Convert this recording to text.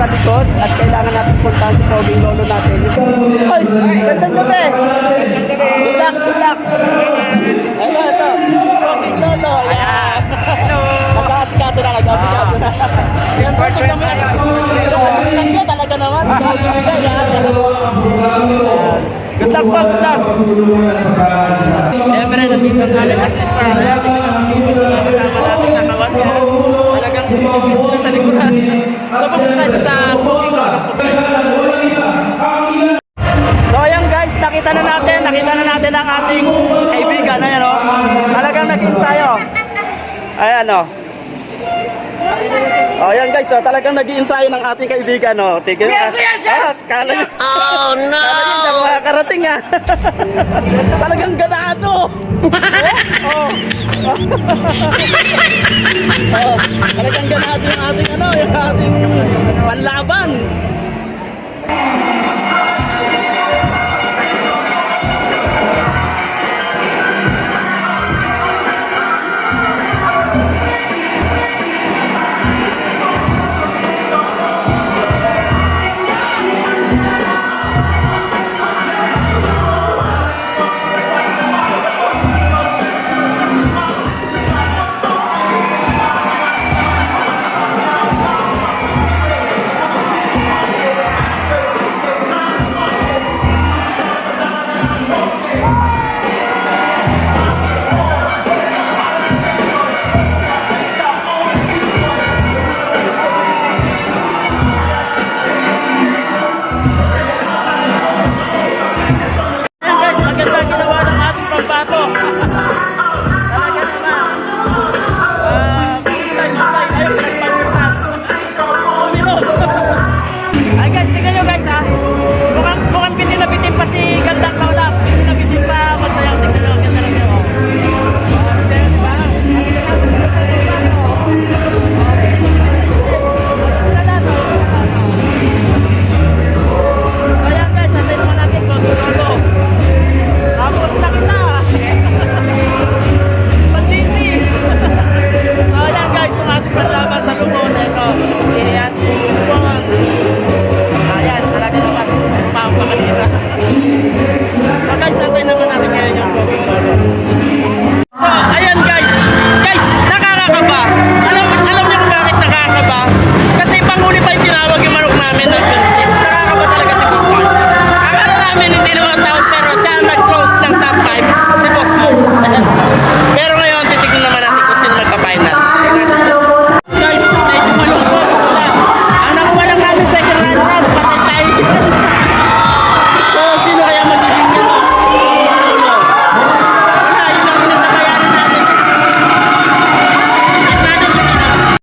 sa likod at kailangan natin puntahan si Poging Lolo natin. Ay, gandang gabi! Good luck, good luck! Ito, ito. Si Poging Lolo. Hello! Nag-aasikaso na, nag-aasikaso na. Yan po, ito kami. Assistant niya talaga naman. Yan. Good luck po, good luck. Siyempre, nandito nga lang kasi sa kasama natin sa kawan ko. Talagang isisipin Ayan o. Oh, ayan guys, oh, talagang nag-iensayo ng ating kaibigan, oh. Tigil. Yes, yes, yes! Ah, kala nyo. Oh, no! Kala ako makakarating, ah. talagang ganado. Oh, oh. oh, talagang ganado yung ating, ano, yung ating panlaban.